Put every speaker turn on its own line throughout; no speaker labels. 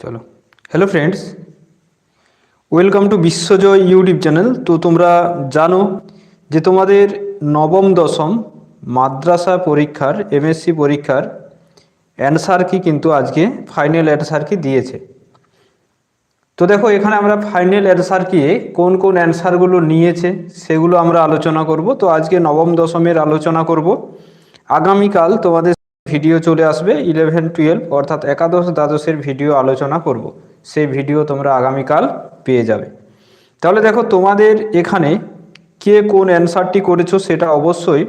চলো। Hello friends welcome to Biswajoy YouTube channel তো তোমরা জানো যে তোমাদের নবম, দশম মাদ্রাসা পরীক্ষার এমএসসি পরীক্ষার অ্যান্সার কি কিন্তু আজকে ফাইনাল অ্যান্সার কি দিয়েছে। তো দেখো, এখানে আমরা ফাইনাল অ্যান্সার কি, কোন কোন অ্যান্সারগুলো নিয়েছে সেগুলো আমরা আলোচনা করব। তো আজকে নবম, দশমের আলোচনা করব। আগামীকাল তোমাদের ভিডিও চলে আসবে ইলেভেন টুয়েলভ অর্থাৎ একাদশ দ্বাদশের ভিডিও আলোচনা করব। সেই ভিডিও তোমরা আগামীকাল পেয়ে যাবে। তাহলে দেখো তোমাদের এখানে কে কোন অ্যান্সারটি করেছ সেটা অবশ্যই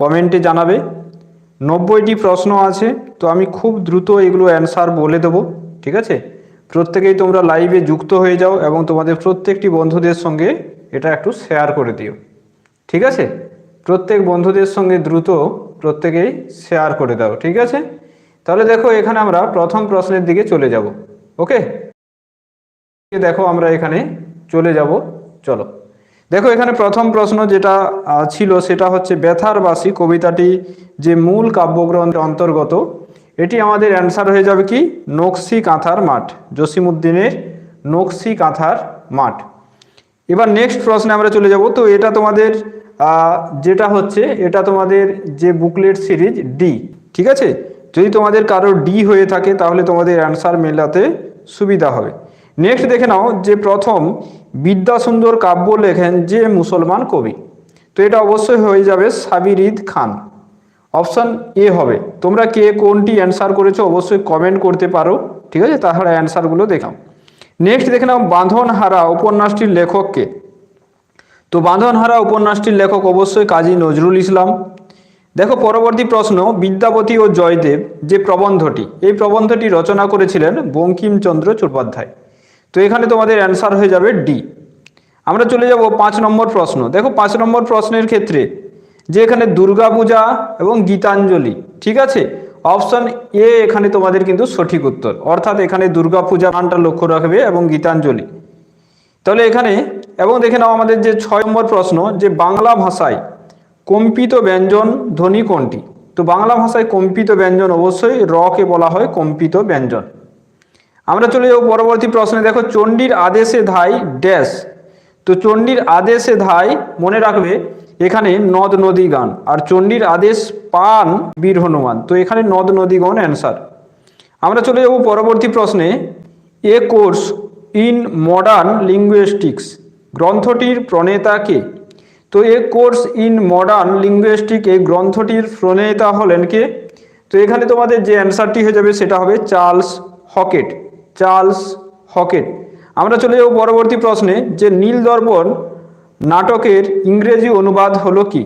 কমেন্টে জানাবে। নব্বইটি প্রশ্ন আছে, তো আমি খুব দ্রুত এগুলো অ্যান্সার বলে দেবো, ঠিক আছে? প্রত্যেকেই তোমরা লাইভে যুক্ত হয়ে যাও এবং তোমাদের প্রত্যেকটি বন্ধুদের সঙ্গে এটা একটু শেয়ার করে দিও, ঠিক আছে? প্রত্যেক বন্ধুদের সঙ্গে দ্রুত প্রত্যেকেই শেয়ার করে দাও, ঠিক আছে? তাহলে দেখো এখানে আমরা প্রথম প্রশ্নের দিকে চলে যাব ওকে দেখো আমরা এখানে চলে যাব, চলো। দেখো এখানে প্রথম প্রশ্ন যেটা ছিল সেটা হচ্ছে ব্যথার বাসী কবিতাটি যে মূল কাব্যগ্রন্থের অন্তর্গত, এটি আমাদের অ্যান্সার হয়ে যাবে কি? নকশি কাঁথার মাঠ জসিমুদ্দিনের নকশি কাঁথার মাঠ। এবার নেক্সট প্রশ্নে আমরা চলে যাব, তো এটা তোমাদের যেটা হচ্ছে, এটা তোমাদের যে বুকলেট সিরিজ ডি ঠিক আছে? যদি তোমাদের কারোর ডি হয়ে থাকে, তাহলে তোমাদের অ্যান্সার মেলাতে সুবিধা হবে। নেক্সট দেখে নাও যে প্রথম বিদ্যাসুন্দর কাব্য লেখেন যে মুসলমান কবি। তো এটা অবশ্যই হয়ে যাবে সাবির ঈদ খান। অপশন এ হবে। তোমরা কে কোনটি অ্যান্সার করেছ অবশ্যই কমেন্ট করতে পারো, ঠিক আছে? তাহলে অ্যান্সারগুলো দেখাও নেক্সট দেখে নাও বাঁধনহারা উপন্যাসটির লেখককে তো বাঁধনহারা উপন্যাসটির লেখক অবশ্যই কাজী নজরুল ইসলাম। দেখো, পরবর্তী প্রশ্ন, বিদ্যাপতি ও জয়দেব যে প্রবন্ধটি, এই প্রবন্ধটি রচনা করেছিলেন বঙ্কিমচন্দ্র চট্টোপাধ্যায়। তো এখানে তোমাদের অ্যান্সার হয়ে যাবে ডি। আমরা চলে যাব পাঁচ নম্বর প্রশ্ন। দেখো, পাঁচ নম্বর প্রশ্নের ক্ষেত্রে যে এখানে দুর্গাপূজা এবং গীতাঞ্জলি, ঠিক আছে? অপশন এ এখানে তোমাদের কিন্তু সঠিক উত্তর। অর্থাৎ এখানে দুর্গাপূজা মানটা লক্ষ্য রাখবে এবং গীতাঞ্জলি। তাহলে এখানে এবং দেখে নাও আমাদের যে ছয় নম্বর প্রশ্ন, যে বাংলা ভাষায় কম্পিত ব্যঞ্জন ধ্বনি কোনটি? তো বাংলা ভাষায় কম্পিত ব্যঞ্জন অবশ্যই রকে বলা হয় কম্পিত ব্যঞ্জন। আমরা চলে যাব পরবর্তী প্রশ্নে। দেখো, চণ্ডীর আদেশে ধাই ড্যাশ। তো চণ্ডীর আদেশে ধাই মনে রাখবে, এখানে নদ নদী গান। আর চণ্ডীর আদেশ পান বীর হনুমান। তো এখানে নদ নদী গান অ্যান্সার। আমরা চলে যাব পরবর্তী প্রশ্নে। A course in modern linguistics. গ্রন্থটির প্রণেতা কে? তো a course in modern linguistic এই গ্রন্থটির প্রণেতা হলেন কে? তো এখানে তোমাদের যে অ্যান্সারটি হয়ে যাবে সেটা হবে চার্লস হকেট চার্লস হকেট। আমরা চলে যাব পরবর্তী প্রশ্নে, যে নীল দর্পণ নাটকের ইংরেজি অনুবাদ হলো কি?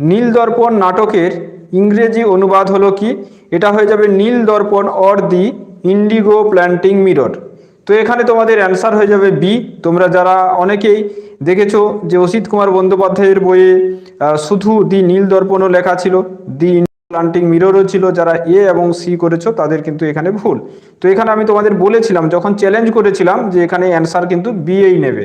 নীল দর্পণ নাটকের ইংরেজি অনুবাদ হলো কি? এটা হয়ে যাবে Nil Darpan or the indigo planting mirror. তো এখানে তোমাদের অ্যান্সার হয়ে যাবে বি তোমরা যারা অনেকেই দেখেছ যে অসিত কুমার বন্দ্যোপাধ্যায়ের বইয়ে শুধু দি নীল দর্পণও লেখা ছিল, দি প্লান্টিং মিররও ছিল, যারা এ এবং সি করেছ তাদের কিন্তু এখানে ভুল। তো এখানে আমি তোমাদের বলেছিলাম, যখন চ্যালেঞ্জ করেছিলাম যে এখানে অ্যান্সার কিন্তু বিএই নেবে।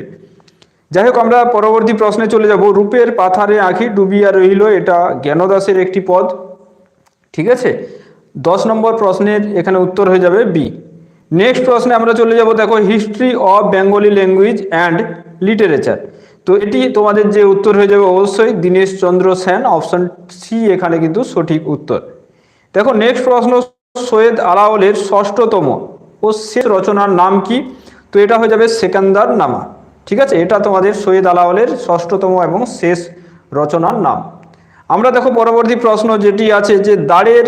যাই হোক, আমরা পরবর্তী প্রশ্নে চলে যাব। রূপের পাথারে আঁখি ডুবিয়া রহিল, এটা জ্ঞানদাসের একটি পদ। ঠিক আছে? দশ নম্বর প্রশ্নের এখানে উত্তর হয়ে যাবে বি নেক্সট প্রশ্নে আমরা চলে যাব, দেখো history of Bengali language and literature তো এটি তোমাদের যে উত্তর হয়ে যাবে অবশ্যই দীনেশ চন্দ্র সেন অপশন সি এখানে কিন্তু সঠিক উত্তর। দেখো নেক্সট প্রশ্ন, সৈয়দ আলাওলের ষষ্ঠতম ও শেষ রচনার নাম কি? তো এটা হয়ে যাবে সেকান্দার নামা ঠিক আছে? এটা তোমাদের সৈয়দ আলাওলের ষষ্ঠতম এবং শেষ রচনার নাম। আমরা দেখো, পরবর্তী প্রশ্ন যেটি আছে যে, দাঁড়ের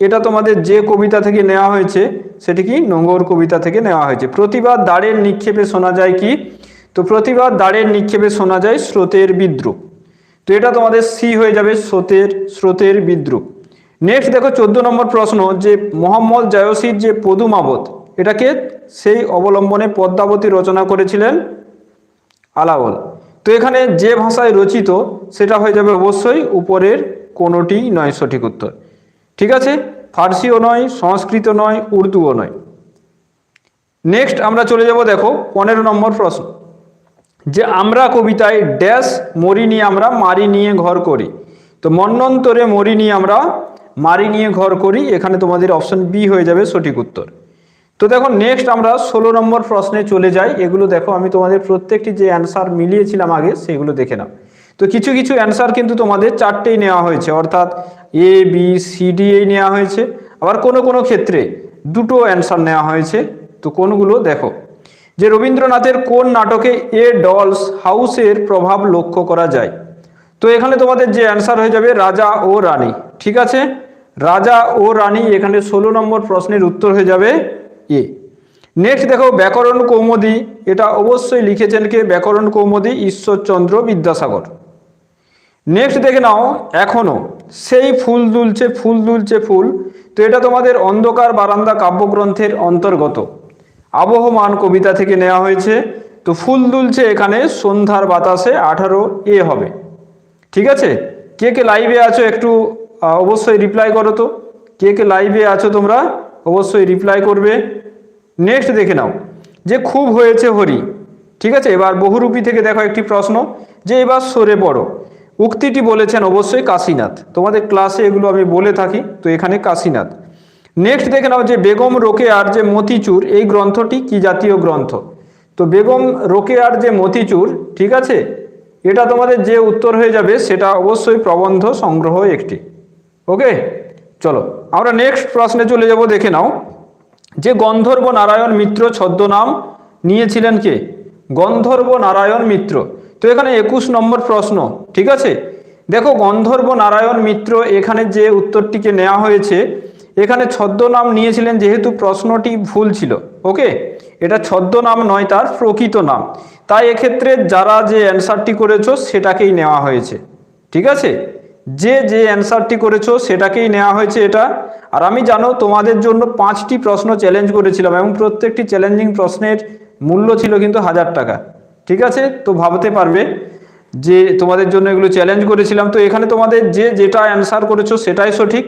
এটা তোমাদের যে কবিতা থেকে নেওয়া হয়েছে, সেটি কি? নোংর কবিতা থেকে নেওয়া হয়েছে। প্রতিবাদ দাঁড়ের নিক্ষেপে শোনা যায় কি? তো প্রতিবাদ দাঁড়ের নিক্ষেপে শোনা যায় স্রোতের বিদ্রুপ। তো এটা তোমাদের সি হয়ে যাবে, স্রোতের স্রোতের বিদ্রুপ। নেক্সট দেখো, চোদ্দ নম্বর প্রশ্ন, যে মোহাম্মদ জায়সির যে পদুমাবত, এটাকে সেই অবলম্বনে পদ্মাবতী রচনা করেছিলেন আলাওল। তো এখানে যে ভাষায় রচিত, সেটা হয়ে যাবে অবশ্যই উপরের কোনোটি নয় সঠিক উত্তর। ঠিক আছে? ফার্সিও নয় সংস্কৃত নয়, উর্দুও নয়। নেক্সট আমরা চলে যাব দেখো, পনেরো নম্বর প্রশ্ন। যে আমরা কবিতায় ড্যাশ, মরি নিয়ে আমরা মারি নিয়ে ঘর করি। তো মন্নন্তরে মরি নিয়ে আমরা মারি নিয়ে ঘর করি, এখানে তোমাদের অপশন বি হয়ে যাবে সঠিক উত্তর। তো দেখো নেক্সট আমরা ষোলো নম্বর প্রশ্নে চলে যাই। এগুলো দেখো, আমি তোমাদের প্রত্যেকটি যে অ্যান্সার মিলিয়েছিলাম আগে, সেগুলো দেখে নাও। তো কিছু কিছু অ্যান্সার কিন্তু তোমাদের চারটেই নেওয়া হয়েছে। অর্থাৎ এ বি সি ডি এই নেওয়া হয়েছে। আবার কোনো কোনো ক্ষেত্রে দুটো অ্যান্সার নেওয়া হয়েছে। তো কোনগুলো দেখো। যে রবীন্দ্রনাথের কোন নাটকে এ ডলস হাউসের প্রভাব লক্ষ্য করা যায়? তো এখানে তোমাদের যে অ্যান্সার হয়ে যাবে, রাজা ও রানী। ঠিক আছে? রাজা ও রানী এখানে ষোলো নম্বর প্রশ্নের উত্তর হয়ে যাবে এ নেক্সট দেখো, ব্যাকরণ কৌমুদী। এটা অবশ্যই লিখেছেন কে? ব্যাকরণ কৌমুদী, ঈশ্বরচন্দ্র বিদ্যাসাগর। নেক্সট দেখে নাও, এখনও। সেই ফুল দুলছে ফুল দুলছে ফুল। তো এটা তোমাদের অন্ধকার বারান্দা কাব্যগ্রন্থের অন্তর্গত। আবহমান কবিতা থেকে নেওয়া হয়েছে। তো ফুল দুলছে এখানে, সন্ধ্যার বাতাসে আঠারো এ হবে। ঠিক আছে? কে কে লাইভে আছো একটু অবশ্যই রিপ্লাই করো তো। কে কে লাইভে আছো তোমরা, অবশ্যই রিপ্লাই করবে। নেক্সট দেখে নাও। যে খুব হয়েছে হরি। ঠিক আছে? এবার বহুরূপী থেকে দেখো একটি প্রশ্ন। যে এবার সরে পড়ো। উক্তিটি বলেছেন অবশ্যই কাশীনাথ। তোমাদের ক্লাসে এগুলো আমি বলে থাকি, তো এখানে কাশীনাথ। নেক্সট দেখে নাও যে বেগম রোকেয়ার যে মতিচুর, এই গ্রন্থটি কি জাতীয় গ্রন্থ? তো বেগম রোকেয়ার যে মতিচুর, ঠিক আছে? এটা তোমাদের যে উত্তর হয়ে যাবে, সেটা অবশ্যই প্রবন্ধ সংগ্রহ একটি। ওকে চলো, আমরা নেক্সট প্রশ্নে চলে যাব, দেখে নাও। যে গন্ধর্ব নারায়ণ মিত্র ছদ্মনাম নিয়েছিলেন কে? গন্ধর্ব নারায়ণ মিত্র। তো এখানে একুশ নম্বর প্রশ্ন, ঠিক আছে? দেখো, গন্ধর্ব নারায়ণ মিত্র এখানে যে উত্তরটিকে নেওয়া হয়েছে, এখানে ছদ্মনাম নিয়েছিলেন যেহেতু প্রশ্নটি ভুল ছিল, ওকে? এটা ছদ্মনাম নয়, তার প্রকৃত নাম। তাই এক্ষেত্রে যারা যে অ্যান্সারটি করেছ, সেটাকেই নেওয়া হয়েছে, ঠিক আছে? যে যে অ্যান্সারটি করেছ, সেটাকেই নেওয়া হয়েছে এটা। আর আমি জানো, তোমাদের জন্য পাঁচটি প্রশ্ন চ্যালেঞ্জ করেছিলাম, এবং প্রত্যেকটি চ্যালেঞ্জিং প্রশ্নের মূল্য ছিল কিন্তু হাজার টাকা। ঠিক আছে? তো ভাবতে পারবে যে তোমাদের জন্য এগুলো চ্যালেঞ্জ করেছিলাম। তো এখানে তোমাদের যে যেটা অ্যান্সার করেছ সেটাই সঠিক।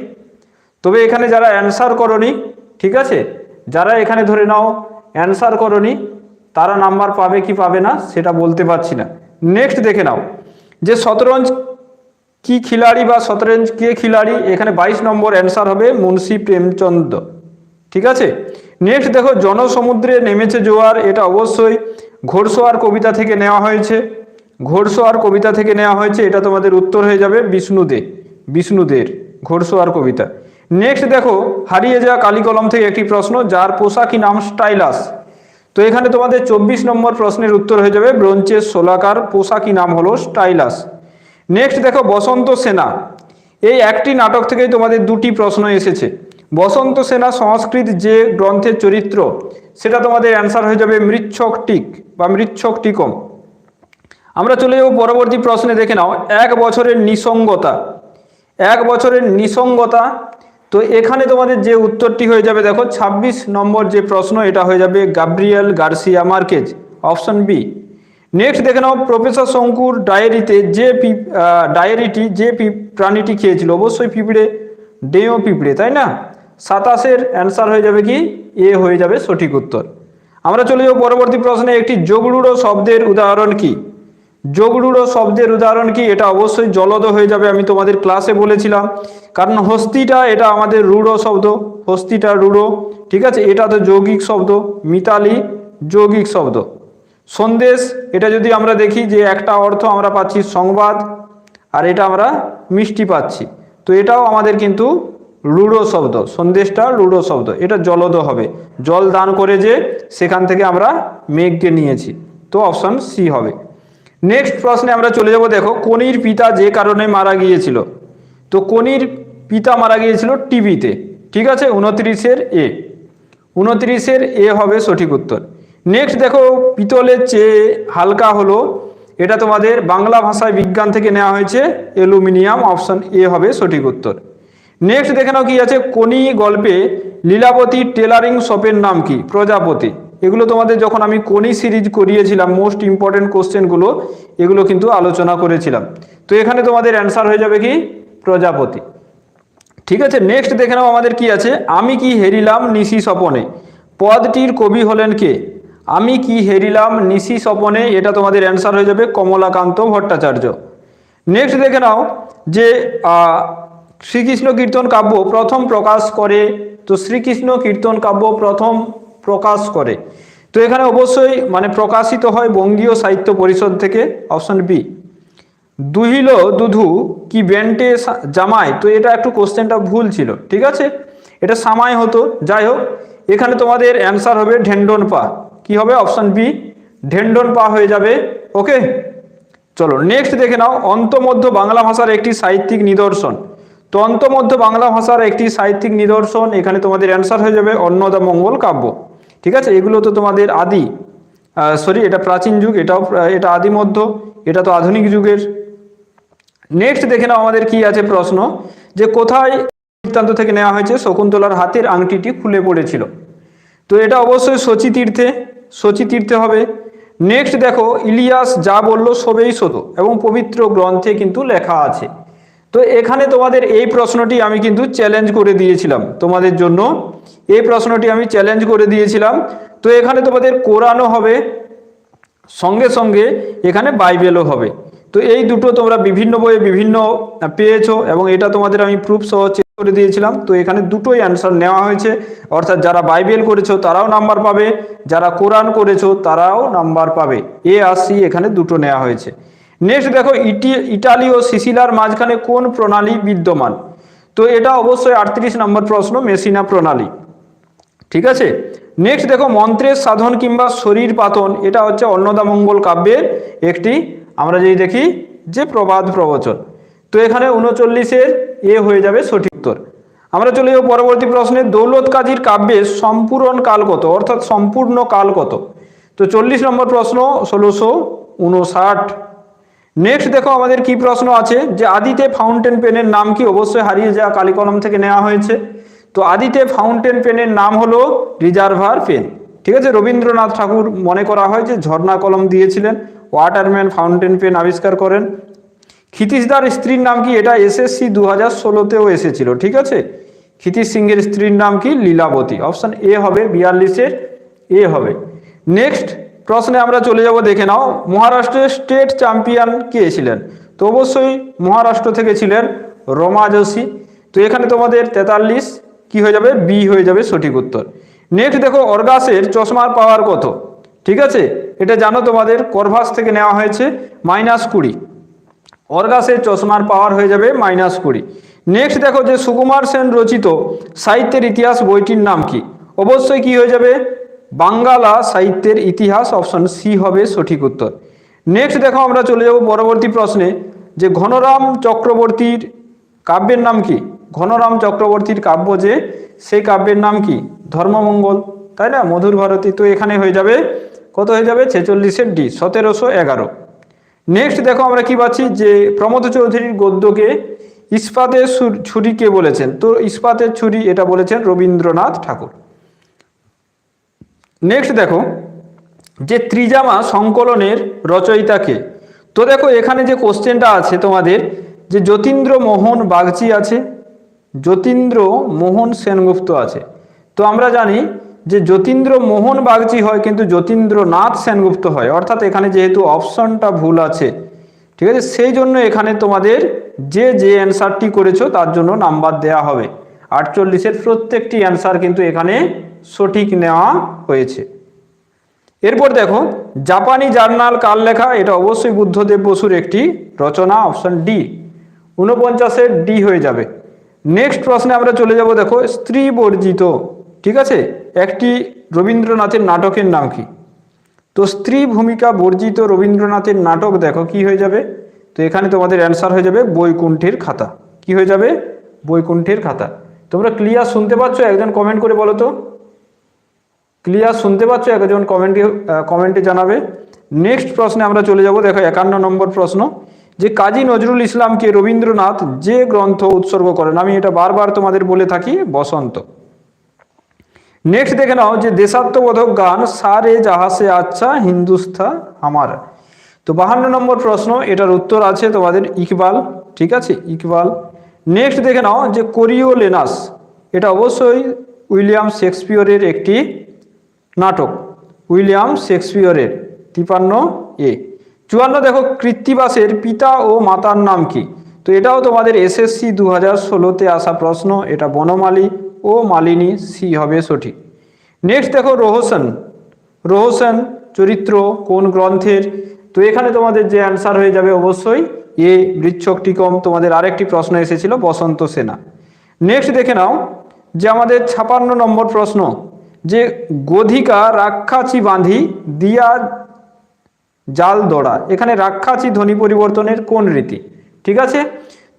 তবে এখানে যারা অ্যান্সার করনি, ঠিক আছে? যারা এখানে ধরে নাও অ্যান্সার করনি, তারা নাম্বার পাবে কি পাবে না সেটা বলতে পারছি না। নেক্সট দেখে নাও। যে শতরঞ্জ কি খিলাড়ি বা শতরঞ্জ কে খিলাড়ি? এখানে বাইশ নম্বর অ্যান্সার হবে মুন্সি প্রেমচন্দ। ঠিক আছে? নেক্সট দেখো, জনসমুদ্রে নেমেছে জোয়ার, এটা অবশ্যই। ঘোড়সোয়ার কবিতা থেকে নেওয়া হয়েছে। ঘোড়সোয়ার কবিতা থেকে নেওয়া হয়েছে, এটা তোমাদের উত্তর হয়ে যাবে বিষ্ণুদে, বিষ্ণুদের ঘোড়সোয়ার কবিতা। নেক্সট দেখো, হারিয়ে যাওয়া কালিকলম থেকে একটি প্রশ্ন, যার পোশাকি নাম স্টাইলাস। তো এখানে তোমাদের চব্বিশ নম্বর প্রশ্নের উত্তর হয়ে যাবে ব্রোঞ্চের সোলাকার পোশাকি নাম হলো স্টাইলাস। নেক্সট দেখো, বসন্ত সেনা। এই একটি নাটক থেকেই তোমাদের দুটি প্রশ্ন এসেছে। বসন্ত সেনা সংস্কৃত যে গ্রন্থের চরিত্র, সেটা তোমাদের অ্যান্সার হয়ে যাবে মৃচ্ছক টিক বা মৃচ্ছক টিকম। আমরা চলে যাব পরবর্তী প্রশ্নে, দেখে নাও, এক বছরের নিসঙ্গতা। এক বছরের নিসঙ্গতা, তো এখানে তোমাদের যে উত্তরটি হয়ে যাবে, দেখো ২৬ নম্বর যে প্রশ্ন, এটা হয়ে যাবে Gabriel Garcia Marquez, option B. Next দেখে নাও, প্রফেসর শঙ্কুর ডায়েরিতে যে ডায়েরিটি, যে প্রাণীটি খেয়েছিল, অবশ্যই পিঁপড়ে ডেও পিঁপড়ে, তাই না? সাতাশের অ্যান্সার হয়ে যাবে কি? এ হয়ে যাবে সঠিক উত্তর। আমরা চলে যাব পরবর্তী প্রশ্নে। একটি যোগড়ুড়ো শব্দের উদাহরণ কি? যোগড়ুড়ো শব্দের উদাহরণ কি? এটা অবশ্যই জলদ হয়ে যাবে, আমি তোমাদের ক্লাসে বলেছিলাম। কারণ হস্তিটা এটা আমাদের রূঢ় শব্দ। হস্তিটা রূঢ়, ঠিক আছে? এটা তো যৌগিক শব্দ, মিতালি যৌগিক শব্দ। সন্দেশ, এটা যদি আমরা দেখি যে একটা অর্থ আমরা পাচ্ছি সংবাদ, আর এটা আমরা মিষ্টি পাচ্ছি। তো এটাও আমাদের কিন্তু রূঢ় শব্দ, সন্দেশটা রূঢ় শব্দ, এটা জলদ হবে। জল দান করে যে সেখান থেকে আমরা মেঘকে নিয়েছি। তো অপশন সি হবে। নেক্সট প্রশ্নে আমরা চলে যাব, দেখো, কনির পিতা যে কারণে মারা গিয়েছিল। তো কনির পিতা মারা গিয়েছিল টিভিতে, ঠিক আছে? উনত্রিশের এ উনত্রিশের এ হবে সঠিক উত্তর। নেক্সট দেখো, পিতলের চেয়ে হালকা হলো, এটা তোমাদের বাংলা ভাষায় বিজ্ঞান থেকে নেওয়া হয়েছে, অ্যালুমিনিয়াম অপশন এ হবে সঠিক উত্তর। নেক্সট দেখে নাও কি আছে, কোনি গল্পে লীলাবতী টেলারিং শপের নাম কি? প্রজাপতি। এগুলো তোমাদের যখন আমি কোনি সিরিজ করিয়েছিলাম মোস্ট ইম্পর্টেন্ট কোশ্চেনগুলো এগুলো কিন্তু আলোচনা করেছিলাম। তো এখানে তোমাদের অ্যান্সার হয়ে যাবে কি? প্রজাপতি। ঠিক আছে নেক্সট দেখে নাও আমাদের কি আছে, আমি কি হেরিলাম নিশি স্বপনে? পদটির কবি হলেন কে? আমি কি হেরিলাম নিশি স্বপনে? এটা তোমাদের অ্যান্সার হয়ে যাবে কমলাকান্ত ভট্টাচার্য। নেক্সট দেখে নাও যে শ্রীকৃষ্ণ কীর্তন কাব্য প্রথম প্রকাশ করে, তো শ্রীকৃষ্ণ কীর্তন কাব্য প্রথম প্রকাশ করে। তো এখানে অবশ্যই মানে প্রকাশিত হয় বঙ্গীয় সাহিত্য পরিষদ থেকে, অপশন বি। দুহিল দুধু কি বেন্টে সা- জামাই। তো এটা একটু কোশ্চেনটা ভুল ছিল, ঠিক আছে? এটা সামাই হতো, যাই হোক। এখানে তোমাদের অ্যান্সার হবে ঢেন্ডন পা। কি হবে? অপশন বি, ঢেন্ডন পা হয়ে যাবে, ওকে? চলো, নেক্সট দেখে নাও, অন্তমধ্য বাংলা ভাষার একটি সাহিত্যিক নিদর্শন। তো অন্তমধ্য বাংলা ভাষার একটি সাহিত্যিক নিদর্শন, এখানে তোমাদের অ্যান্সার হয়ে যাবে অন্নদা মঙ্গল কাব্য। ঠিক আছে? এগুলো তো তোমাদের আদি সরি এটা প্রাচীন যুগ, এটাও, এটা আদি মধ্য, এটা তো আধুনিক যুগের। নেক্সট দেখে নাও আমাদের কি আছে প্রশ্ন, যে কোথায় বৃত্তান্ত থেকে নেওয়া হয়েছে? শকুন্তলার হাতের আংটিটি খুলে পড়েছিল। তো এটা অবশ্যই শচী তীর্থে শচী তীর্থে হবে। নেক্সট দেখো, ইলিয়াস যা বলল সবেই সত এবং পবিত্র গ্রন্থে কিন্তু লেখা আছে। তো এখানে তোমাদের এই প্রশ্নটি আমি কিন্তু চ্যালেঞ্জ করে দিয়েছিলাম তোমাদের জন্য। এই প্রশ্নটি আমি চ্যালেঞ্জ করে দিয়েছিলাম। তো এখানে তোমাদের কোরআনও হবে, সঙ্গে সঙ্গে এখানে বাইবেলও হবে। তো এই দুটো তোমরা বিভিন্ন বইয়ে বিভিন্ন পেয়েছ এবং এটা তোমাদের আমি প্রুফ সহ চেক করে দিয়েছিলাম। তো এখানে দুটোই অ্যান্সার নেওয়া হয়েছে। অর্থাৎ যারা বাইবেল করেছ তারাও নাম্বার পাবে, যারা কোরআন করেছ তারাও নাম্বার পাবে। এ আর সি এখানে দুটো নেওয়া হয়েছে। নেক্সট দেখো, ইটি, ইটালি ও সিসিলার মাঝখানে কোন প্রণালী বিদ্যমান? তো এটা অবশ্যই আটত্রিশ নম্বর প্রশ্ন, মেসিনা প্রণালী। ঠিক আছে? নেক্সট দেখো, মন্ত্রের সাধন কিংবা শরীর পাতন, এটা হচ্ছে অন্নদামঙ্গল কাব্যের একটি, আমরা যদি দেখি, যে প্রবাদ প্রবচন। তো এখানে উনচল্লিশের এ হয়ে যাবে সঠিক উত্তর। আমরা চলে যাব পরবর্তী প্রশ্নে, দৌলত কাজীর কাব্যের সম্পূরণ কাল কত? অর্থাৎ সম্পূর্ণ কাল কত? তো চল্লিশ নম্বর প্রশ্ন, ষোলোশো উনষাট। নেক্সট দেখো আমাদের কি প্রশ্ন আছে যে আদিতে ফাউন্টেন পেনের নাম কি? অবশ্যই হারিয়ে যাওয়া কালিকলম থেকে নেওয়া হয়েছে। তো আদিতে ফাউন্টেন পেনের নাম হলো রিজার্ভার পেন ঠিক আছে? রবীন্দ্রনাথ ঠাকুর মনে করা হয় যে ঝর্ণা কলম দিয়েছিলেন। ওয়াটারম্যান ফাউন্টেন পেন আবিষ্কার করেন। ক্ষিতীশদার স্ত্রীর নাম কি? এটা এসএসসি দু হাজার ষোলোতেও এসেছিল। ঠিক আছে? ক্ষিতীশ সিংহের স্ত্রীর নাম কি? লীলাবতী। অপশন এ হবে বিয়াল্লিশের। এ হবে। নেক্সট প্রশ্নে আমরা চলে যাব, দেখে নাও। মহারাষ্ট্রের স্টেট চ্যাম্পিয়ন কে ছিলেন? তো অবশ্যই মহারাষ্ট্র থেকে ছিলেন রমা যোশী। তো এখানে তোমাদের তেতাল্লিশ, কি হয়ে যাবে? বি হয়ে যাবে সঠিক উত্তর। নেক্সট দেখো, অর্গাসের চশমার পাওয়ার কত? ঠিক আছে? এটা জানো তোমাদের করভাস থেকে নেওয়া হয়েছে মাইনাস কুড়ি। অর্গাসের চশমার পাওয়ার হয়ে যাবে মাইনাস কুড়ি। নেক্সট দেখো যে সুকুমার সেন রচিত সাহিত্যের ইতিহাস বইটির নাম কি? অবশ্যই কি হয়ে যাবে? বাঙ্গালা সাহিত্যের ইতিহাস অপশন সি হবে সঠিক উত্তর। নেক্সট দেখো আমরা চলে যাব পরবর্তী প্রশ্নে, যে ঘনরাম চক্রবর্তীর কাব্যের নাম কি? ঘনরাম চক্রবর্তীর কাব্য যে, সেই কাব্যের নাম কি? ধর্মমঙ্গল, তাই না? মধুর ভারতী। তো এখানে হয়ে যাবে, কত হয়ে যাবে? ছেচল্লিশের ডি সতেরোশো এগারো। নেক্সট দেখো আমরা কি পাচ্ছি? যে প্রমোদ চৌধুরীর গদ্যকে ইস্পাতের ছু- ছুরি কে বলেছেন। তো ইস্পাতের ছুরি এটা বলেছেন রবীন্দ্রনাথ ঠাকুর। নেক্সট দেখো, যে ত্রিজামা সংকলনের রচয়িতাকে। তো দেখো, এখানে যে কোশ্চেনটা আছে তোমাদের, যে যতীন্দ্র মোহন বাগচি আছে, যতীন্দ্র মোহন সেনগুপ্ত আছে। তো আমরা জানি যে যতীন্দ্র মোহন বাগচি হয়, কিন্তু যতীন্দ্রনাথ সেনগুপ্ত হয়। অর্থাৎ এখানে যেহেতু অপশনটা ভুল আছে, ঠিক আছে? সেই জন্য এখানে তোমাদের যে যে অ্যান্সারটি করেছ, তার জন্য নাম্বার দেয়া হবে। আটচল্লিশের প্রত্যেকটি অ্যান্সার কিন্তু এখানে সঠিক নেওয়া হয়েছে। এরপর দেখো, জাপানি জার্নাল কাল লেখা? এটা অবশ্যই বুদ্ধদেব বসুর একটি রচনা, অপশন ডি। উনপঞ্চাশের ডি হয়ে যাবে। নেক্সট প্রশ্নে আমরা চলে যাব, দেখো, স্ত্রী বর্জিত, ঠিক আছে? একটি রবীন্দ্রনাথের নাটকের নাম কি? তো স্ত্রী ভূমিকা বর্জিত রবীন্দ্রনাথের নাটক, দেখো, কি হয়ে যাবে? তো এখানে তোমাদের অ্যান্সার হয়ে যাবে বৈকুণ্ঠের খাতা। কি হয়ে যাবে? বৈকুণ্ঠের খাতা। তোমরা ক্লিয়ার শুনতে পাচ্ছ? একজন কমেন্ট করে বলো তো। ক্লিয়ার শুনতে পাচ্ছ? একজন কমেন্টে কমেন্টে জানাবে। নেক্সট প্রশ্নে আমরা চলে যাব। দেখো, একান্ন নম্বর প্রশ্ন। যে কাজী নজরুল ইসলামকে রবীন্দ্রনাথ যে গ্রন্থ উৎসর্গ করেন, আমি এটা বারবার তোমাদের বলে থাকি, বসন্ত। নেক্সট দেখে নাও, যে দেশাত্মবোধক গান সারে জাহাসে আচ্ছা হিন্দুস্তা আমার তো বাহান্ন নম্বর প্রশ্ন, এটার উত্তর আছে তোমাদের ইকবাল, ঠিক আছে? ইকবাল। নেক্সট দেখে নাও, যে কোরিওলেনাস এটা অবশ্যই উইলিয়াম শেক্সপিয়রের একটি নাটক, উইলিয়াম শেক্সপিয়রের, তিপান্ন এ। চুয়ান্ন, দেখো, কৃত্তিবাসের পিতা ও মাতার নাম কি? তো এটাও তোমাদের এসএসসি দু হাজার ষোলোতে আসা প্রশ্ন, এটা বনমালী ও মালিনী সি হবে সঠিক। নেক্সট দেখো, রোহসন। রোহসন চরিত্র কোন গ্রন্থের? তো এখানে তোমাদের যে অ্যান্সার হয়ে যাবে অবশ্যই, এ বৃচ্ছকটিকম, তোমাদের আরেকটি প্রশ্ন এসেছিল, বসন্ত সেনা। নেক্সট দেখে নাও, যে আমাদের ছাপান্ন নম্বর প্রশ্ন যে গধিকা রাক্ষাচি বাঁধি দিয়া জাল দড়া। এখানে রাক্ষাচি ধ্বনি পরিবর্তনের কোন রীতি? ঠিক আছে?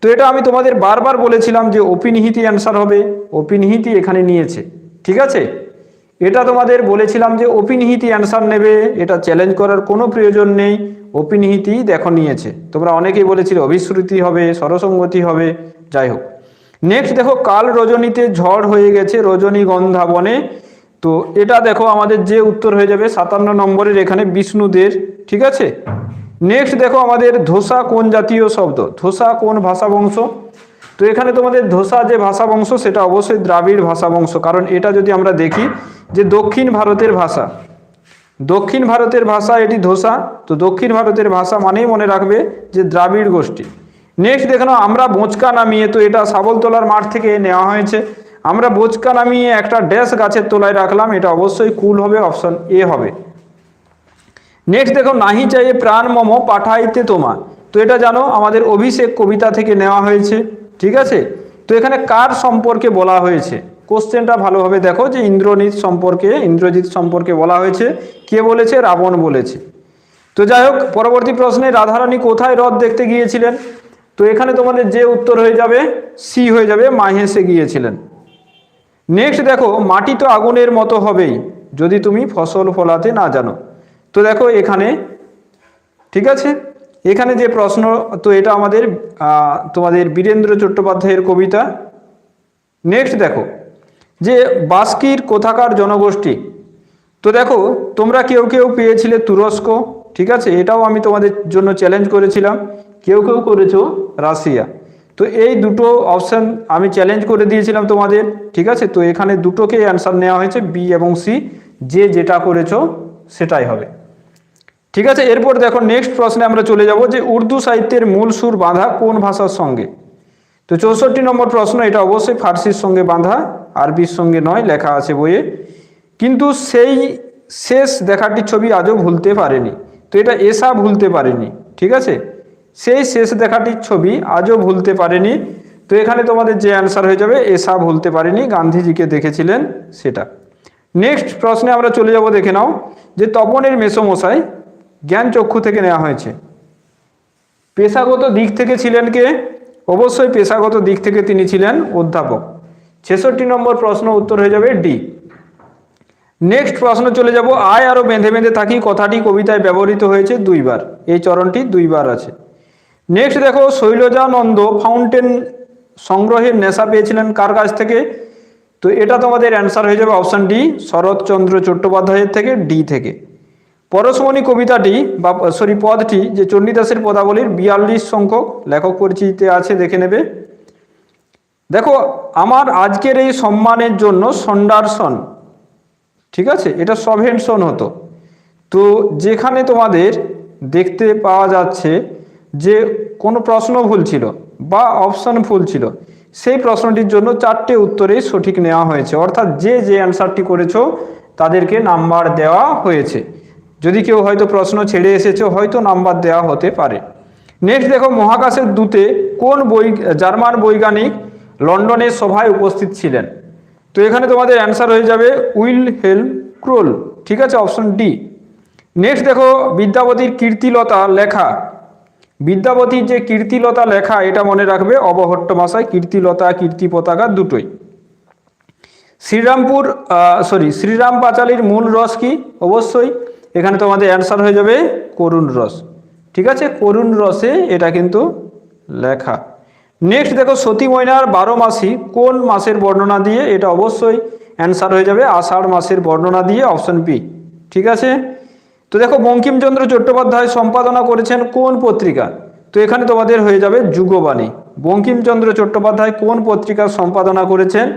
তো এটা আমি তোমাদের বারবার বলেছিলাম যে অপিনিহিতি অ্যান্সার হবে অপিনিহিতি এখানে নিয়েছে। ঠিক আছে? এটা তোমাদের বলেছিলাম যে অপিনিহিতি অ্যান্সার নেবে, এটা চ্যালেঞ্জ করার কোনো প্রয়োজন নেই। অপিনিহিতি দেখো নিয়েছে। তোমরা অনেকেই বলেছিলে অভিশ্রুতি হবে সরসঙ্গতি হবে, যাই হোক। নেক্সট দেখো, কাল রজনীতে ঝড় হয়ে গেছে রজনীগন্ধা বনে। তো এটা দেখো আমাদের যে উত্তর হয়ে যাবে, সাতান্ন নম্বরের এখানে বিষ্ণুদের, ঠিক আছে? নেক্সট দেখো আমাদের ধোসা কোন জাতীয় শব্দ? ধোসা কোন ভাষা বংশ তো এখানে তোমাদের ধোসা যে ভাষা বংশ সেটা অবশ্যই দ্রাবিড় ভাষা বংশ কারণ এটা যদি আমরা দেখি যে দক্ষিণ ভারতের ভাষা, দক্ষিণ ভারতের ভাষা এটি ধোসা, তো দক্ষিণ ভারতের ভাষা মানেই মনে রাখবে যে দ্রাবিড় গোষ্ঠী। নেক্সট দেখানো আমরা বোঁচকা নামিয়ে, তো এটা সাবলতলার মাঠ থেকে নেওয়া হয়েছে। আমরা বোচকা নামিয়ে একটা ড্যাশ গাছের তলায় রাখলাম, এটা অবশ্যই কুল হবে অপশন এ হবে। নেক্সট দেখো, নাহি চাইয়ে প্রাণ মম পাঠাইতে তোমা। তো এটা জানো, আমাদের অভিষেক কবিতা থেকে নেওয়া হয়েছে, ঠিক আছে? তো এখানে কার সম্পর্কে বলা হয়েছে? কোশ্চেনটা ভালোভাবে দেখো যে ইন্দ্রনীত সম্পর্কে, ইন্দ্রজিৎ সম্পর্কে বলা হয়েছে, কে বলেছে? রাবণ বলেছে। তো যাই হোক, পরবর্তী প্রশ্নে, রাধারানী কোথায় রথ দেখতে গিয়েছিলেন? তো এখানে তোমাদের যে উত্তর হয়ে যাবে সি হয়ে যাবে মাহেসে গিয়েছিলেন। নেক্সট দেখো, মাটি তো আগুনের মতো হবেই, যদি তুমি ফসল ফলাতে না জানো। তো দেখো এখানে, ঠিক আছে? এখানে যে প্রশ্ন, তো এটা আমাদের তোমাদের বীরেন্দ্র চট্টোপাধ্যায়ের কবিতা। নেক্সট দেখো, যে বাস্কির কোথাকার জনগোষ্ঠী। তো দেখো, তোমরা কেউ কেউ পেয়েছিলে তুরস্ক, ঠিক আছে? এটাও আমি তোমাদের জন্য চ্যালেঞ্জ করেছিলাম। কেউ কেউ করেছ রাশিয়া। তো এই দুটো অপশান আমি চ্যালেঞ্জ করে দিয়েছিলাম তোমাদের, ঠিক আছে? তো এখানে দুটোকেই অ্যান্সার নেওয়া হয়েছে বি এবং সি যে যেটা করেছ সেটাই হবে। ঠিক আছে? এরপর দেখো নেক্সট প্রশ্নে আমরা চলে যাব যে উর্দু সাহিত্যের মূল সুর বাঁধা কোন ভাষার সঙ্গে? তো চৌষট্টি নম্বর প্রশ্ন, এটা অবশ্যই ফার্সির সঙ্গে বাঁধা, আরবির সঙ্গে নয়, লেখা আছে বইয়ে। কিন্তু সেই শেষ দেখাটির ছবি আজও ভুলতে পারেনি। তো এটা এসা ভুলতে পারেনি, ঠিক আছে? সেই শেষ দেখাটির ছবি আজও ভুলতে পারেনি। তো এখানে তোমাদের যে অ্যান্সার হয়ে যাবে, এসা ভুলতে পারেনি, গান্ধীজিকে দেখেছিলেন সেটা। নেক্সট প্রশ্নে আমরা চলে যাব, দেখে নাও, যে তপনের মেসমশাই জ্ঞান চক্ষু থেকে নেওয়া হয়েছে। পেশাগত দিক থেকে ছিলেন কে? অবশ্যই পেশাগত দিক থেকে তিনি ছিলেন অধ্যাপক। ছেষট্টি নম্বর প্রশ্ন উত্তর হয়ে যাবে ডি। নেক্সট প্রশ্ন চলে যাব, আয় আরও বেঁধে বেঁধে থাকি কথাটি কবিতায় ব্যবহৃত হয়েছে দুইবার। এই চরণটি দুইবার আছে। নেক্সট দেখো, শৈলজানন্দ ফাউন্টেন সংগ্রহের নেশা পেয়েছিলেন কার কাছ থেকে? তো এটা তোমাদের অ্যান্সার হয়ে যাবে অপশান ডি শরৎচন্দ্র চট্টোপাধ্যায়ের থেকে ডি থেকে। পরশমণি কবিতাটি বা সরি পদটি যে চণ্ডীদাসের পদাবলীর বিয়াল্লিশ সংখ্যক লেখক পরিচিতিতে আছে, দেখে নেবে। দেখো, আমার আজকের এই সম্মানের জন্য সন্ডারসন ঠিক আছে? এটা সভেনশন হতো। তো যেখানে তোমাদের দেখতে পাওয়া যাচ্ছে যে কোনো প্রশ্ন ভুল ছিল বা অপশন ভুল ছিল, সেই প্রশ্নটির জন্য চারটে উত্তরেই সঠিক নেওয়া হয়েছে। অর্থাৎ যে যে অ্যান্সারটি করেছ, তাদেরকে নাম্বার দেওয়া হয়েছে। যদি কেউ হয়তো প্রশ্ন ছেড়ে এসেছে, হয়তো নাম্বার দেওয়া হতে পারে। নেক্সট দেখো, মহাকাশের দূতে কোন বই জার্মান বৈজ্ঞানিক লন্ডনের সভায় উপস্থিত ছিলেন? তো এখানে তোমাদের অ্যান্সার হয়ে যাবে উইল হেল ক্রোল। ঠিক আছে অপশন ডি নেক্সট দেখো, বিদ্যাপতির কীর্তিলতা লেখা বিদ্যাপতির যে কীর্তিলতা লেখা, এটা মনে রাখবে অবহট্ট ভাষায় কীর্তিলতা, কীর্তি পতাকা দুটোই। শ্রীরামপুর সরি শ্রীরাম পাঁচালীর মূল রস কি? অবশ্যই। এখানে তোমাদের অ্যান্সার হয়ে যাবে করুণ রস। ঠিক আছে? করুণ রসে এটা কিন্তু লেখা। নেক্সট দেখো, সতী ময়নার বারো মাসি, কোন মাসের বর্ণনা দিয়ে? এটা অবশ্যই অ্যান্সার হয়ে যাবে আষাঢ় মাসের বর্ণনা দিয়ে অপশন বি ঠিক আছে? তো দেখো বঙ্কিমচন্দ্র চট্টোপাধ্যায় সম্পাদনা করেছেন কোন পত্রিকা? তো এখানে তোমাদের হয়ে যাবে যুগবাণী। বঙ্কিমচন্দ্র চট্টোপাধ্যায় কোন পত্রিকার সম্পাদনা করেছেন?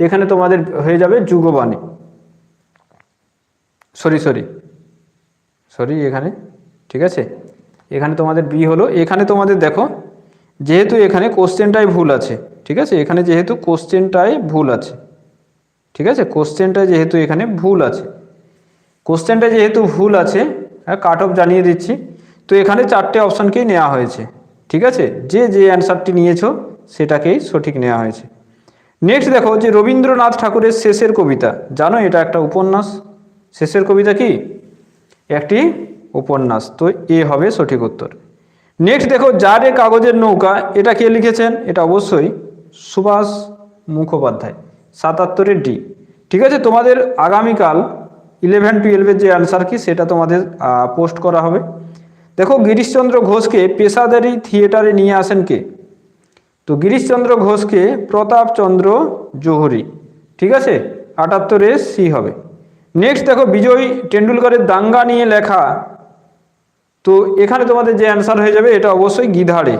এখানে তোমাদের হয়ে যাবে যুগবাণী। সরি সরি সরি এখানে, ঠিক আছে? এখানে তোমাদের বি হলো, এখানে তোমাদের দেখো, যেহেতু এখানে কোশ্চেনটাই ভুল আছে, ঠিক আছে? এখানে যেহেতু কোশ্চেনটাই ভুল আছে, ঠিক আছে? কোশ্চেনটা যেহেতু এখানে ভুল আছে কোশ্চেনটা যেহেতু ভুল আছে হ্যাঁ কাট অফ জানিয়ে দিচ্ছি। তো এখানে চারটে অপশানকেই নেওয়া হয়েছে, ঠিক আছে? যে যে অ্যান্সারটি নিয়েছো, সেটাকেই সঠিক নেওয়া হয়েছে। নেক্সট দেখো যে রবীন্দ্রনাথ ঠাকুরের শেষের কবিতা। জানো, এটা একটা উপন্যাস। শেষের কবিতা কি? একটি উপন্যাস। তো এ হবে সঠিক উত্তর। নেক্সট দেখো যারে কাগজের নৌকা, এটা কে লিখেছেন? এটা অবশ্যই সুভাষ মুখোপাধ্যায়, সাতাত্তরের ডি ঠিক আছে? তোমাদের আগামীকাল ইলেভেন, টুয়েলভের যে অ্যান্সার কি, সেটা তোমাদের পোস্ট করা হবে। দেখো, গিরিশচন্দ্র ঘোষকে পেশাদারি থিয়েটারে নিয়ে আসেন কে? তো গিরিশচন্দ্র ঘোষকে প্রতাপচন্দ্র জোহরি, ঠিক আছে? আটাত্তরে সি হবে। নেক্সট দেখো, বিজয় টেন্ডুলকারের দাঙ্গা নিয়ে লেখা। তো এখানে তোমাদের যে অ্যান্সার হয়ে যাবে, এটা অবশ্যই গিধাড়ে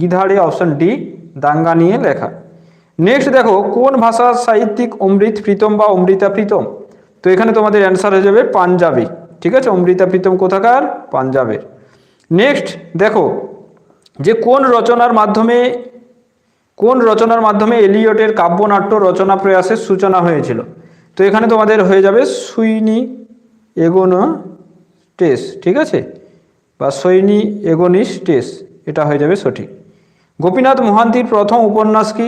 গিধাড়ে অপশন ডি দাঙ্গা নিয়ে লেখা। নেক্সট দেখো, কোন ভাষার সাহিত্যিক অমৃত প্রীতম বা অমৃতা প্রীতম? তো এখানে তোমাদের অ্যান্সার হয়ে যাবে পাঞ্জাবি। ঠিক আছে? অমৃতা প্রীতম কোথাকার? পাঞ্জাবের। নেক্সট দেখো, যে কোন রচনার মাধ্যমে, কোন রচনার মাধ্যমে এলিয়টের কাব্যনাট্য রচনা প্রয়াসের সূচনা হয়েছিল? তো এখানে তোমাদের হয়ে যাবে সুইনি এগোনো টেস, ঠিক আছে? বা সৈনি এগোনিস টেস, এটা হয়ে যাবে সঠিক। গোপীনাথ মহান্তির প্রথম উপন্যাস কি?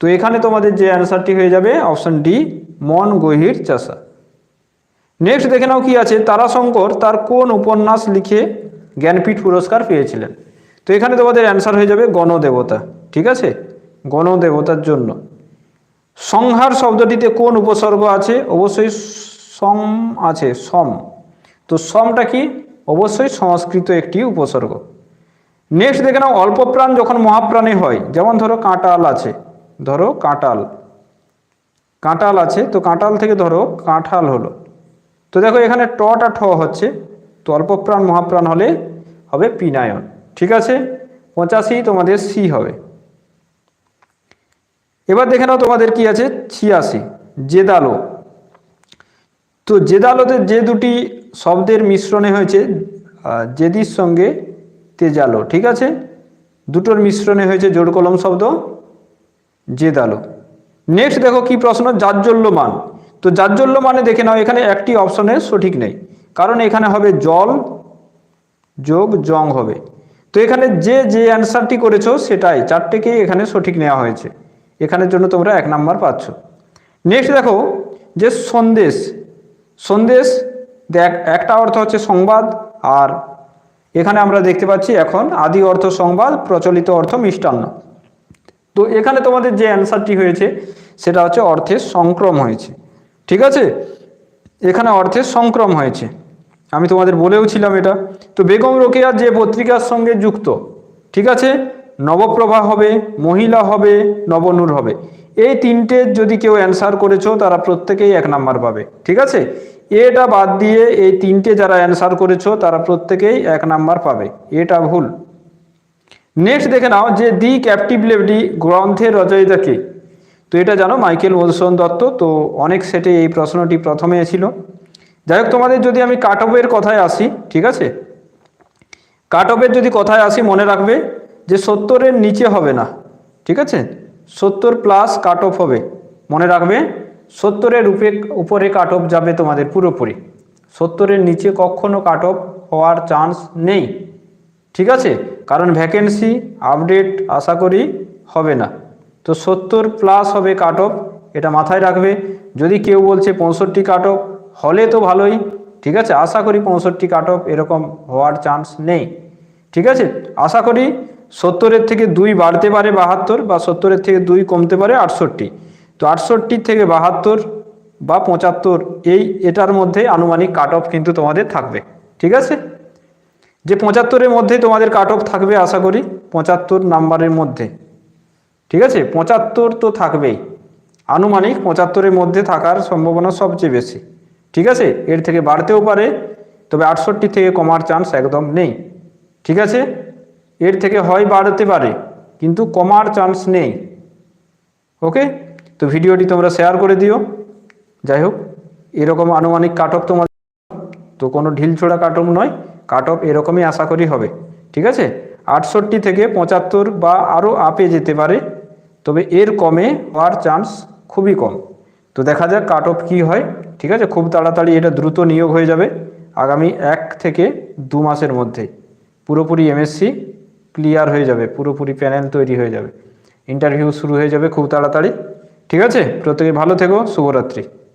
তো এখানে তোমাদের যে অ্যান্সারটি হয়ে যাবে অপশন ডি মন গহির চাষা। নেক্সট দেখে নাও কি আছে, তারাশঙ্কর তার কোন উপন্যাস লিখে জ্ঞানপীঠ পুরস্কার পেয়েছিলেন? তো এখানে তোমাদের অ্যান্সার হয়ে যাবে গণদেবতা, ঠিক আছে? গণদেবতার জন্য। সংহার শব্দটিতে কোন উপসর্গ আছে? অবশ্যই সম আছে, সম। তো সমটা কি? অবশ্যই সংস্কৃত একটি উপসর্গ। নেক্সট দেখে নাও অল্প প্রাণ যখন মহাপ্রাণে হয়, যেমন ধরো কাঁটাল আছে ধরো কাঁটাল কাঁটাল আছে, তো কাঁটাল থেকে ধরো কাঁঠাল হলো। তো দেখো এখানে টটা ঠ হচ্ছে, তো অল্পপ্রাণ মহাপ্রাণ হলে হবে পিনায়ন, ঠিক আছে? পঁচাশি তোমাদের সি হবে। এবার দেখে নাও তোমাদের কি আছে, ছিয়াশি, জেদালো। তো জেদালোতে যে দুটি শব্দের মিশ্রণে হয়েছে জেদির সঙ্গে তেজালো, ঠিক আছে? দুটোর মিশ্রণে হয়েছে জোড় কলম শব্দ জেদালো নেক্সট দেখো কি প্রশ্ন জাজ্জল্যমান তো জাজ্জল্যমানে দেখে নাও, এখানে একটি অপশনের সঠিক নেই। কারণ এখানে হবে জল যোগ জং হবে। তো এখানে যে যে অ্যান্সারটি করেছ, সেটাই। চারটেকেই এখানে সঠিক নেওয়া হয়েছে। এখানের জন্য তোমরা এক নাম্বার পাচ্ছ। নেক্সট দেখো, যে সন্দেশ। সন্দেশ, দেখ, একটা অর্থ হচ্ছে সংবাদ, আর এখানে আমরা দেখতে পাচ্ছি এখন আদি অর্থ সংবাদ, প্রচলিত অর্থ মিষ্টান্ন। তো এখানে তোমাদের যে অ্যান্সারটি হয়েছে, সেটা হচ্ছে অর্থের সংক্রম হয়েছে। ঠিক আছে? এখানে অর্থের সংক্রম হয়েছে। আমি তোমাদের বলেও ছিলাম এটা। তো বেগম রোকেয়া যে পত্রিকার সঙ্গে যুক্ত, ঠিক আছে? নবপ্রভা হবে, মহিলা হবে, নবনূর হবে। এই তিনটে যদি কেউ অ্যান্সার করেছ, তারা প্রত্যেকেই এক নাম্বার পাবে। ঠিক আছে? এটা বাদ দিয়ে এই তিনটে যারা অ্যান্সার করেছ, তারা প্রত্যেকেই এক নাম্বার পাবে। এটা ভুল। নেক্সট দেখে নাও যে দি ক্যাপটিভ লেডি গ্রন্থের রচয়িতা কে। তো এটা জানো মাইকেল মধুসূদন দত্ত। তো অনেক সেটে এই প্রশ্নটি প্রথমে ছিল। যাই হোক, তোমাদের যদি আমি কাট অফের কথায় আসি, ঠিক আছে? কাট অফের যদি কথায় আসি, মনে রাখবে যে সত্তরের নিচে হবে না, ঠিক আছে? সত্তর প্লাস কাট অফ হবে। মনে রাখবে সত্তরের উপরে উপরে কাট অফ যাবে তোমাদের পুরোপুরি। সত্তরের নিচে কখনো কাট অফ হওয়ার চান্স নেই, ঠিক আছে? কারণ ভ্যাকেন্সি আপডেট আশা করি হবে না। তো সত্তর প্লাস হবে কাট এটা মাথায় রাখবে। যদি কেউ বলছে পঁয়ষট্টি কাট হলে তো ভালোই, ঠিক আছে? আশা করি পঁয়ষট্টি কাট এরকম হওয়ার চান্স নেই। ঠিক আছে? আশা করি সত্তরের থেকে দুই বাড়তে পারে বাহাত্তর বা সত্তরের থেকে দুই কমতে পারে আটষট্টি। তো আটষট্টির থেকে বাহাত্তর বা পঁচাত্তর, এই এটার মধ্যে আনুমানিক কাট কিন্তু তোমাদের থাকবে। ঠিক আছে? যে পঁচাত্তরের মধ্যে তোমাদের কাট অফ থাকবে আশা করি, পঁচাত্তর নাম্বারের মধ্যে। ঠিক আছে? পঁচাত্তর তো থাকবেই। আনুমানিক পঁচাত্তরের মধ্যে থাকার সম্ভাবনা সবচেয়ে বেশি। ঠিক আছে? এর থেকে বাড়তেও পারে, তবে আটষট্টি থেকে কমার চান্স একদম নেই। ঠিক আছে? এর থেকে হয় বাড়তে পারে, কিন্তু কমার চান্স নেই। ওকে? তো ভিডিওটি তোমরা শেয়ার করে দিও। যাই হোক, এরকম আনুমানিক কাট তোমাদের, তো কোনো ঢিলছোড়া কাট নয়। কাট অফ এরকমই আশা করি হবে, ঠিক আছে? আটষট্টি থেকে পঁচাত্তর বা আরও আপে যেতে পারে, তবে এর কমে হওয়ার চান্স খুবই কম। তো দেখা যাক কাট অফ কী হয়, ঠিক আছে? খুব তাড়াতাড়ি এটা দ্রুত নিয়োগ হয়ে যাবে আগামী এক থেকে দু মাসের মধ্যেই পুরোপুরি এমএসসি ক্লিয়ার হয়ে যাবে, পুরোপুরি প্যানেল তৈরি হয়ে যাবে। ইন্টারভিউ শুরু হয়ে যাবে খুব তাড়াতাড়ি, ঠিক আছে? প্রত্যেকে ভালো থেকো, শুভরাত্রি।